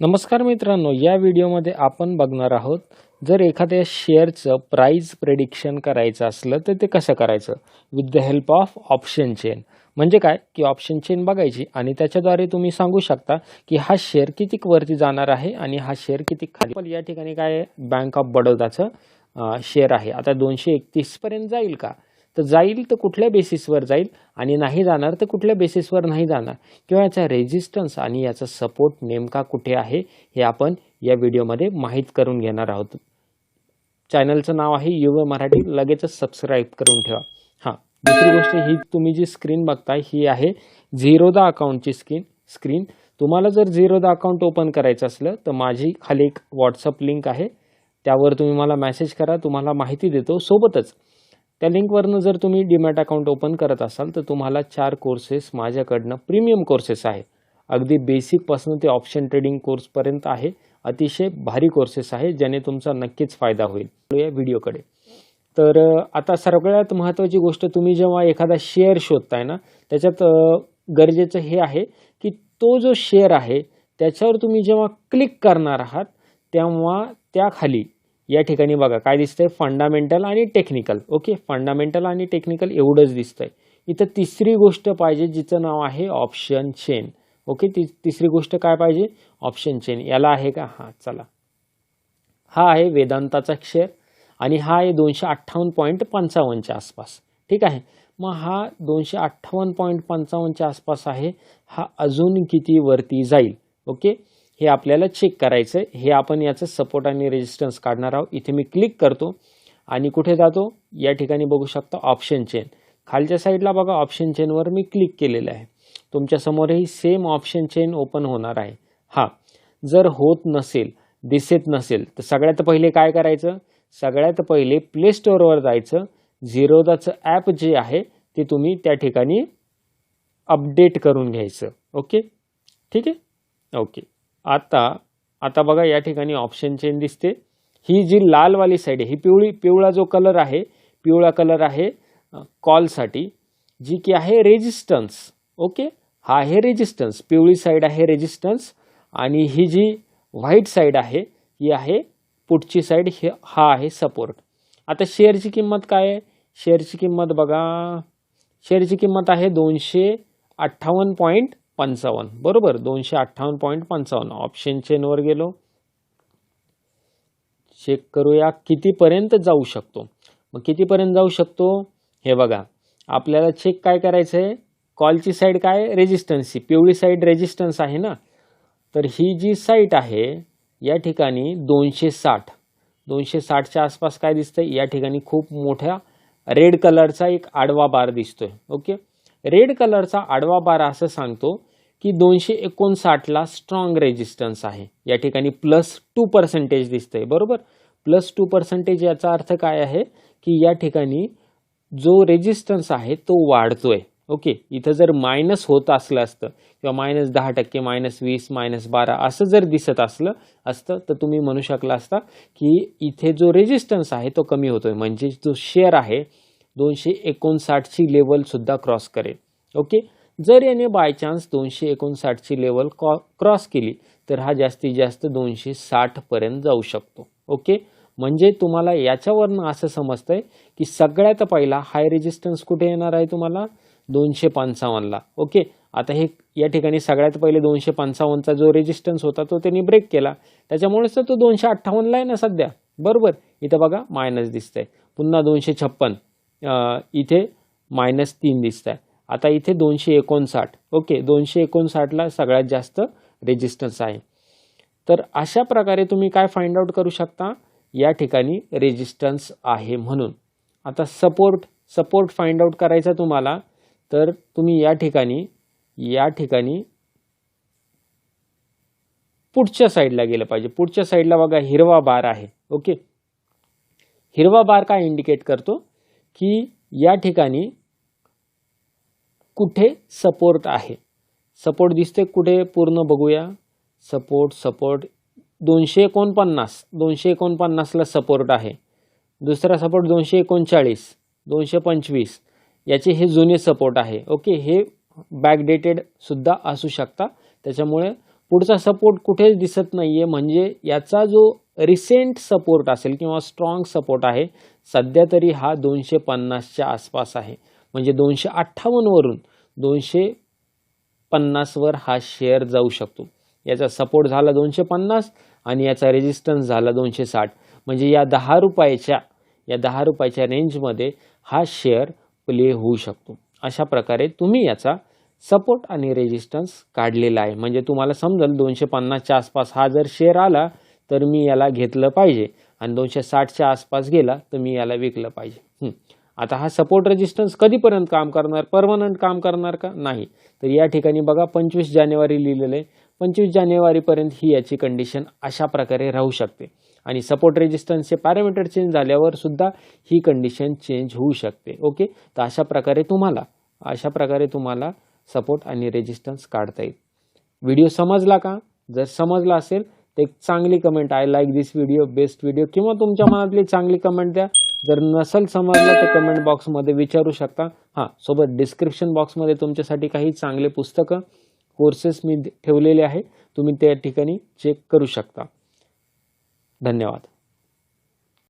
नमस्कार मित्रांनो या व्हिडिओमध्ये आपण बघणार आहोत जर एखाद्या शेअरचं प्राईज प्रेडिक्शन करायचं असलं तर ते कसं करायचं? With the help of option chain म्हणजे काय? की ऑप्शन चेन बघायची आणि त्याच्याद्वारे तुम्ही सांगू शकता की हा शेअर किती वरती जाणार आहे आणि हा शेअर किती खाली. पण या ठिकाणी काय बँक ऑफ बडोदाचं शेअर आहे. आता दोनशे एकतीसपर्यंत जाईल का? तर जाईल तर कुठल्या बेसिसवर जाईल आणि नाही जाणार तर कुठल्या बेसिसवर नाही जाणार? किंवा याचा रेजिस्टन्स आणि याचा सपोर्ट नेमका कुठे आहे हे आपण या व्हिडिओमध्ये माहीत करून घेणार आहोत. चॅनलचं नाव आहे युव मराठी. लगेचच सबस्क्राईब करून ठेवा. हां दुसरी गोष्ट ही तुम्ही जी स्क्रीन बघताय ही आहे झिरोदा अकाउंटची स्क्रीन स्क्रीन तुम्हाला जर झिरोदा अकाउंट ओपन करायचं असलं तर माझी खाली एक व्हॉट्सअप लिंक आहे. त्यावर तुम्ही मला मेसेज करा तुम्हाला माहिती देतो. सोबतच त्या लिंकवरनं जर तुम्ही डीमॅट अकाउंट ओपन करत असाल तर तुम्हाला चार कोर्सेस माझ्याकडनं प्रीमियम कोर्सेस आहे. अगदी बेसिकपासून ते ऑप्शन ट्रेडिंग कोर्सपर्यंत आहे. अतिशय भारी कोर्सेस आहे ज्याने तुमचा नक्कीच फायदा होईल. या व्हिडिओकडे. तर आता सगळ्यात महत्त्वाची गोष्ट तुम्ही जेव्हा एखादा शेअर शोधताय ना त्याच्यात गरजेचं हे आहे की तो जो शेअर आहे त्याच्यावर तुम्ही जेव्हा क्लिक करणार आहात तेव्हा त्याखाली या ठिकाणी बघा काय दिसतंय? फंडामेंटल आणि टेक्निकल ओके फंडामेंटल आणि टेक्निकल एवढंच दिसतंय. इथं तिसरी गोष्ट पाहिजे जिचं नाव आहे ऑप्शन चेन ओके ती तिसरी गोष्ट काय पाहिजे? ऑप्शन चेन याला आहे का? हां चला. हा आहे वेदांताचा शेअर आणि हा आहे दोनशे अठ्ठावन्न पॉईंट पंचावन्नच्या आसपास. ठीक आहे? मग हा दोनशे अठ्ठावन्न पॉईंट पंचावन्नच्या आसपास आहे. हा अजून किती वरती जाईल? ओके हे आपल्याला चेक करायचं आहे हे आपण याचं सपोर्ट आणि रेजिस्टन्स काढणार आहोत. इथे मी क्लिक करतो आणि कुठे जातो? या ठिकाणी बघू शकता ऑप्शन चेन खालच्या साईडला बघा ऑप्शन चेनवर मी क्लिक केलेलं आहे. तुमच्यासमोरही सेम ऑप्शन चेन ओपन होणार आहे. हा. जर होत नसेल दिसत नसेल तर सगळ्यात पहिले काय करायचं? सगळ्यात पहिले प्ले स्टोअरवर जायचं. झिरोदाचं ॲप जे आहे ते तुम्ही त्या ठिकाणी अपडेट करून घ्यायचं. ओके ठीक आहे? ओके आता आता बघा या ठिकाणी ऑप्शन चेन दिसते. ही जी लालवाली साईड आहे ही पिवळी पिवळा जो कलर आहे पिवळा कलर आहे कॉलसाठी जी की आहे रेजिस्टन्स ओके हा आहे रेजिस्टन्स पिवळी साईड आहे रेजिस्टन्स आणि ही जी व्हाईट साईड आहे ही आहे पुढची साईड हे हा आहे सपोर्ट आता शेअरची किंमत काय आहे? शेअरची किंमत बघा. शेअरची किंमत आहे दोनशे अठ्ठावन्न पॉईंट पंचावन्न. बरोबर दोनशे अठ्ठावन्न पॉईंट पंचावन्न. ऑप्शन चेनवर गेलो. चेक करूया कितीपर्यंत जाऊ शकतो. मग कितीपर्यंत जाऊ शकतो? हे बघा. आपल्याला चेक काय करायचं आहे कॉलची साईड काय रेजिस्टन्सची पिवळी साईड रेजिस्टन्स आहे ना? तर ही जी साईट आहे या ठिकाणी दोनशे साठ. दोनशे साठच्या आसपास काय दिसतंय? या ठिकाणी खूप मोठ्या रेड कलरचा एक आडवा बार दिसतोय. ओके रेड कलरचा आडवा बारा असं सांगतो की दोनशे एकोणसाठला स्ट्रॉंग रेजिस्टन्स आहे. या ठिकाणी प्लस टू पर्सेंटेज दिसतंय बरोबर? प्लस टू पर्सेंटेज याचा अर्थ काय आहे? की या ठिकाणी जो रेजिस्टन्स आहे तो वाढतोय. ओके इथं जर मायनस होत असलं असतं किंवा मायनस दहा टक्के मायनस वीस मायनस बारा असं जर दिसत असलं असतं तर तुम्ही म्हणू शकला असता की इथे जो रेजिस्टन्स आहे तो कमी होतोय. म्हणजे जो शेअर आहे दोनशे एकोणसाठची लेवलसुद्धा क्रॉस करेल. ओके जर याने बाय चान्स दोनशे एकोणसाठची लेवल क्रॉस केली तर हा जास्तीत जास्त दोनशे साठपर्यंत जाऊ शकतो. ओके म्हणजे तुम्हाला याच्यावरनं असं समजतंय की सगळ्यात पहिला हाय रेजिस्टन्स कुठे येणार आहे तुम्हाला? दोनशे पंचावन्नला. ओके आता हे या ठिकाणी सगळ्यात पहिले दोनशे पंचावन्नचा जो रेजिस्टन्स होता तो त्यांनी ब्रेक केला. त्याच्यामुळेच तर तो दोनशे अठ्ठावन्नला आहे ना सध्या. बरोबर? इथं बघा मायनस दिसतंय. पुन्हा दोनशे छप्पन. इथे मायनस तीन दिसत आहे आता इथे दोनशे एकोणसाठ. ओके दोनशे एकोणसाठला सगळ्यात जास्त रेजिस्टन्स आहे. तर अशा प्रकारे तुम्ही काय फाइंड आउट करू शकता? या ठिकाणी रेजिस्टन्स आहे म्हणून. आता सपोर्ट सपोर्ट फाइंड आउट करायचा तुम्हाला. तर तुम्ही या ठिकाणी या ठिकाणी पुढच्या साईडला गेलं पाहिजे. पुढच्या साईडला बघा हिरवा बार आहे. ओके. हिरवा बार काय इंडिकेट करतो? की या ठिकाणी कुठे सपोर्ट आहे. सपोर्ट दिसते कुठे पूर्ण बघूया. Support support. दोनशे एकोणपन्नास. दोनशे एकोणपन्नासला सपोर्ट आहे. दुसरा सपोर्ट दोनशे एकोणचाळीस. दोनशे पंचवीस. याचे हे जुने सपोर्ट आहे. ओके हे बॅकडेटेड सुद्धा असू शकता. त्याच्यामुळे पुढचा सपोर्ट कुठेच दिसत नाही आहे म्हणजे याचा जो रिसेंट सपोर्ट असेल किंवा स्ट्रॉंग सपोर्ट आहे सध्या तरी हा दोनशे पन्नासच्या आसपास आहे. म्हणजे दोनशे अठ्ठावन्नवरून दोनशे पन्नासवर हा शेअर जाऊ शकतो. याचा सपोर्ट झाला दोनशे पन्नास आणि याचा रेजिस्टन्स झाला दोनशे साठ. म्हणजे या दहा रुपयाच्या या दहा रुपयाच्या रेंजमध्ये हा शेअर प्ले होऊ शकतो. अशा प्रकारे तुम्ही याचा सपोर्ट आणि रेजिस्टन्स काढलेला आहे. म्हणजे तुम्हाला समजेल दोनशे पन्नासच्या आसपास हा जर शेअर आला तर मी याला घेतलं पाहिजे. आणि दोनशे साठच्या आसपास गेला तर मी याला विकलं पाहिजे. आता हा सपोर्ट रेजिस्टन्स कधीपर्यंत काम करणार? परमनंट काम करणार का? नाही. तर या ठिकाणी बघा पंचवीस जानेवारी लिहिलेलं आहे. पंचवीस जानेवारीपर्यंत ही याची कंडिशन अशा प्रकारे राहू शकते. आणि सपोर्ट रेजिस्टन्सचे पॅरामीटर चेंज झाल्यावर सुद्धा ही कंडिशन चेंज होऊ शकते. ओके? तर अशा प्रकारे तुम्हाला अशा प्रकारे तुम्हाला सपोर्ट आणि रेजिस्टन्स काढता येईल. व्हिडिओ समजला का? जर समजला असेल तर एक चांगली comment I like this video best video किंवा तुमच्या मनातली चांगली कमेंट द्या. जर नसेल समजलं तर कमेंट बॉक्समध्ये विचारू शकता. हां सोबत डिस्क्रिप्शन बॉक्समध्ये तुमच्यासाठी काही चांगले पुस्तकं कोर्सेस मी ठेवलेले आहे. तुम्ही त्या ठिकाणी चेक करू शकता. धन्यवाद.